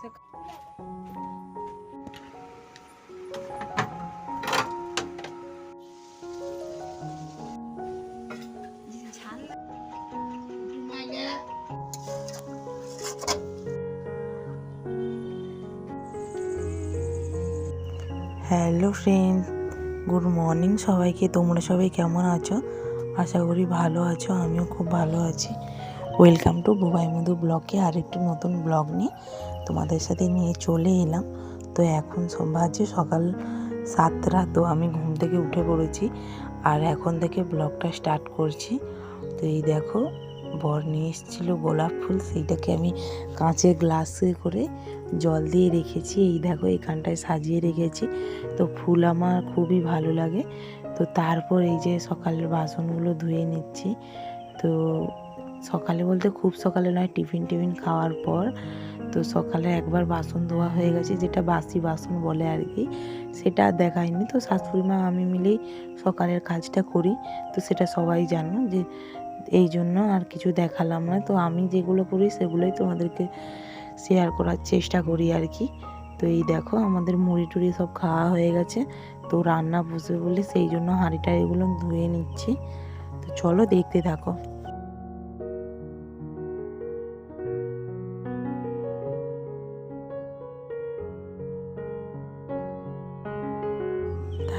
বসে hello friend good morning সবাইকে, তোমরা সবাই কেমন আছো? আশা করি ভালো আছো, আমিও খুব ভালো আছি। ওয়েলকাম টু বুবাই মধু ব্লগে আরেকটু নতুন ব্লগ নিয়ে। তোমাদের সাথে নিয়ে চলে এলাম। তো এখন বাজে, সকাল সাতটা, তো আমি ঘুম থেকে উঠে পড়েছি। আর এখন থেকে ব্লগটা স্টার্ট করছি। তো এই দেখো, বর নিয়ে এসেছিল গোলাপ ফুল, সেইটাকে আমি কাঁচের গ্লাসে করে জল দিয়ে রেখেছি। এই দেখো, এখানটায় সাজিয়ে রেখেছি। তো ফুল আমার খুবই ভালো লাগে। তো তারপর এই যে সকালের বাসনগুলো ধুয়ে নিচ্ছি। তো সকালে বলতে খুব সকালে নয়, টিফিন টিফিন খাওয়ার পর তো সকালে একবার বাসন ধোয়া হয়ে গেছে, যেটা বাসি বাসন বলে আর কি। সেটা আর দেখায়নি তো শাশুড়ি মা, আমি মিলেই সকালের কাজটা করি। তো সেটা সবাই জানো যে এই জন্য আর কিছু দেখালাম না। তো আমি যেগুলো করি, সেগুলোই তোমাদেরকে শেয়ার করার চেষ্টা করি আর কি। তো এই দেখো, আমাদের মুড়ি টুড়ি সব খাওয়া হয়ে গেছে। তো রান্না বসে বলে সেই জন্য হাঁড়িটা এগুলো ধুয়ে নিচ্ছি। তো চলো দেখতে থাকো।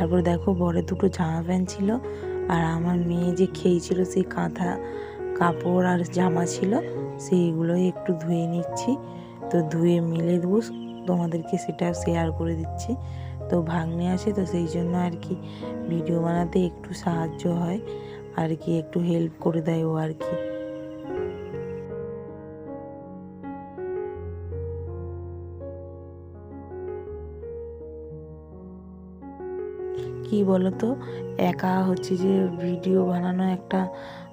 তারপর দেখো বড় দুটো জামা প্যান্ট ছিল আর আমার মেয়ে যে খেয়েছিল সেই কাঁথা কাপড় আর জামা ছিল, সেইগুলোই একটু ধুয়ে নিচ্ছি। তো ধুয়ে মিলে দেবো, তোমাদেরকে সেটা শেয়ার করে দিচ্ছি। তো ভাগ্নে আসে তো সেই জন্য আর কি ভিডিও বানাতে একটু সাহায্য হয় আর কি, একটু হেল্প করে দেয় ও আর কি। কি বলতো? একা হচ্ছে যে ভিডিও বানানো একটা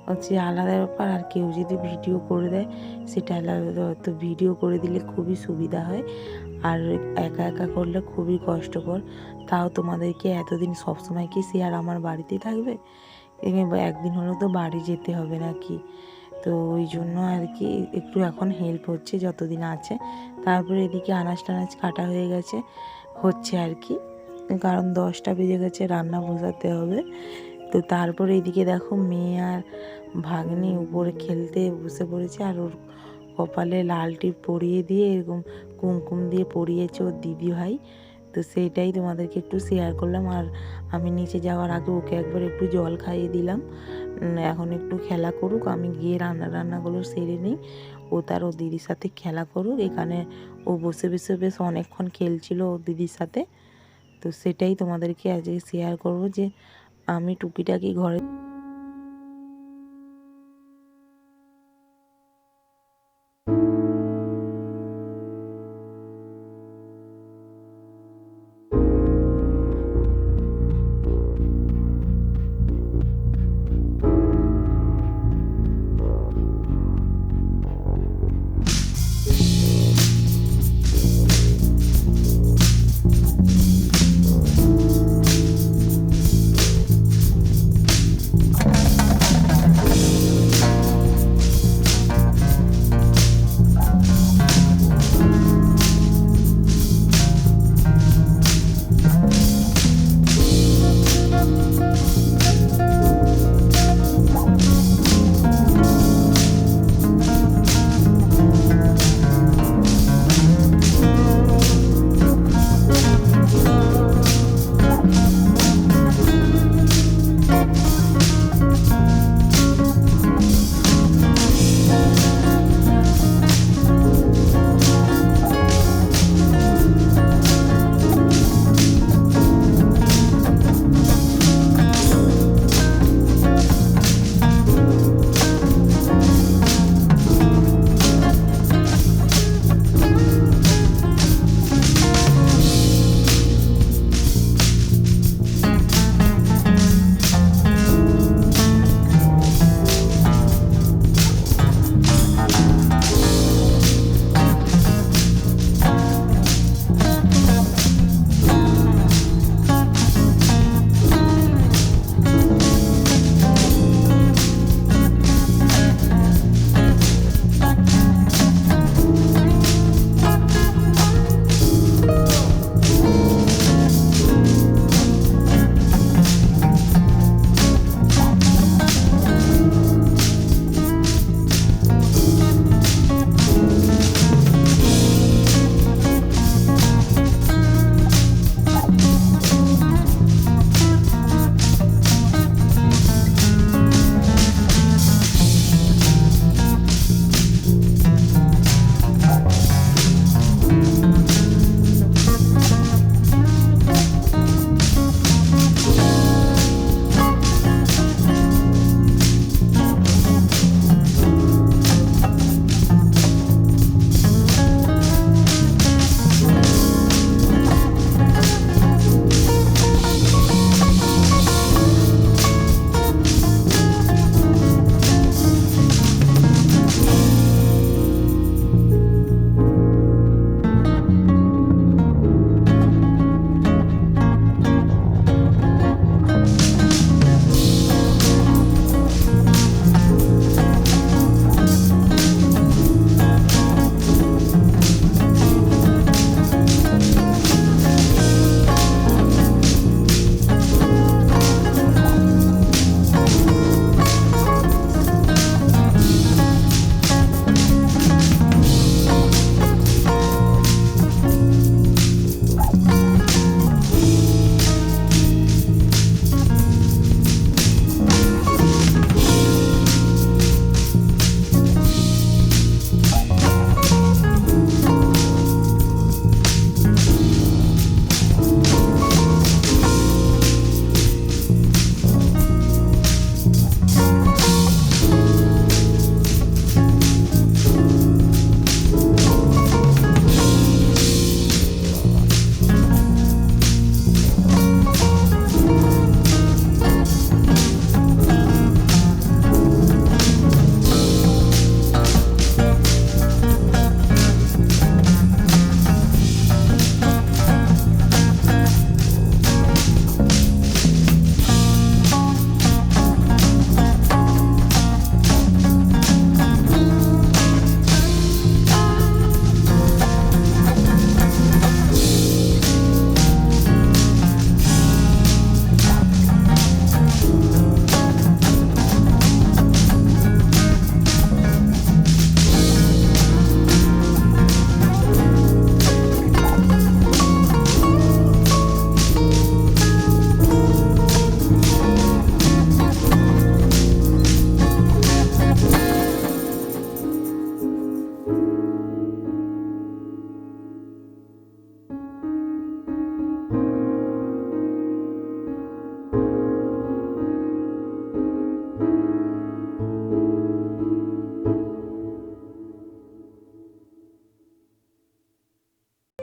হচ্ছে আলাদা ব্যাপার। আর কেউ যদি ভিডিও করে দেয়, সেটা আলাদা তো ভিডিও করে দিলে খুবই সুবিধা হয়। আর একা একা করলে খুবই কষ্টকর। তাও তোমাদেরকে এতদিন সবসময় কি সে আর আমার বাড়িতে থাকবে? একদিন হলেও তো বাড়ি যেতে হবে নাকি? তো ওই জন্য আর কি একটু এখন হেল্প হচ্ছে যতদিন আছে। তারপরে এদিকে আনাজ টানাজ কাটা হয়ে গেছে। হচ্ছে আর কি। কারণ দশটা বেজে গেছে, রান্না বসাতে হবে। তো তারপরে এদিকে দেখো মেয়ে আর ভাগ্নি উপরে খেলতে বসে পড়েছে আর ওর কপালে লাল টিপ পরিয়ে দিয়ে এরকম কুমকুম দিয়ে পরিয়েছে ওর দিদি ভাই তো সেইটাই তোমাদেরকে একটু শেয়ার করলাম আর আমি নিচে যাওয়ার আগে ওকে একবার একটু জল খাইয়ে দিলাম। এখন একটু খেলা করুক, আমি গিয়ে রান্না রান্নাগুলো সেরে নিই। ও তার ও দিদির সাথে খেলা করুক, এখানে ও বসে বসে বেশ অনেকক্ষণ খেলছিল ওর দিদির সাথে। তো সেটাই তোমাদেরকে আজকে শেয়ার করব যে আমি টুকিটাকি ঘরে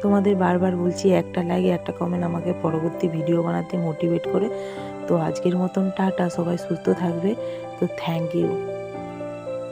তোমাদের বারবার বলছি, একটা লাইক একটা কমেন্ট আমাকে পরবর্তী ভিডিও বানাতে মোটিভেট করে। তো আজকের মতন টাটা, সবাই সুস্থ থাকবে। তো থ্যাংক ইউ